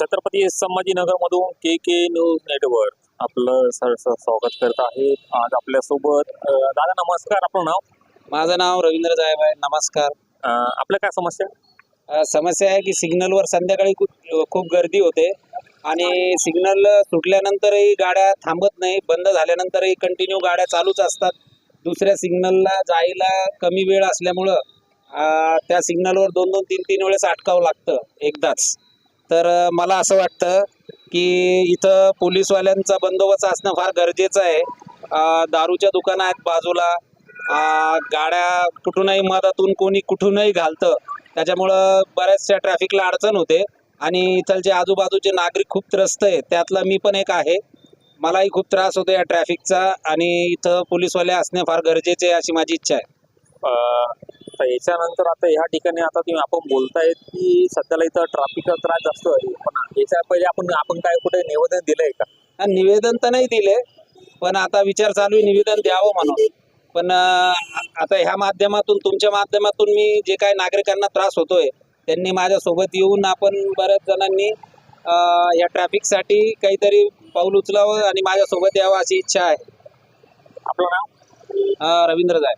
छत्रपती संभाजीनगर मधून के के news network आपलं सहर्ष स्वागत करत आहे आज आपल्यासोबत. दादा नमस्कार. आपलं नाव? माझं नाव रवींद्र जायब आहे. नमस्कार. आपल्या काय समस्या? समस्या आहे की सिग्नलवर संध्याकाळी खूप गर्दी होते आणि सिग्नल सुटल्यानंतरही गाड्या थांबत नाही. बंद झाल्यानंतरही कंटिन्यू गाड्या चालूच असतात. दुसऱ्या सिग्नलला जायला कमी वेळ असल्यामुळं त्या सिग्नलवर दोन दोन तीन तीन वेळेस अटकावं लागतं एकदाच. तर मला असं वाटतं की इथं पोलीसवाल्यांचा बंदोबस्त असणं फार गरजेचं आहे. दारूच्या दुकानं आहेत बाजूला गाड्या कुठूनही मधातून कोणी कुठूनही घालतं. त्याच्यामुळं बऱ्याचशा ट्रॅफिकला अडचण होते आणि इथलचे आजूबाजूचे नागरिक खूप त्रस्त आहे त्यातला मी पण एक आहे. मलाही खूप त्रास होतो या ट्रॅफिकचा आणि इथं पोलीसवाले असणे फार गरजेचे आहे अशी माझी इच्छा आहे. तर याच्यानंतर आता ह्या ठिकाणी आता तुम्ही आपण बोलतायत की सध्याला इथं ट्रॅफिकचा त्रास जास्त आहे. पण याच्या पहिले आपण आपण काय कुठे निवेदन दिलंय का? निवेदन तर नाही दिले पण आता विचार चालू आहे निवेदन द्यावं म्हणून. पण आता ह्या माध्यमातून तुमच्या माध्यमातून मी जे काही नागरिकांना त्रास होतोय त्यांनी माझ्यासोबत येऊन आपण बऱ्याच जणांनी या ट्रॅफिकसाठी काहीतरी पाऊल उचलावं आणि माझ्यासोबत यावं अशी इच्छा आहे. आपलं नाव? रवींद्र जाय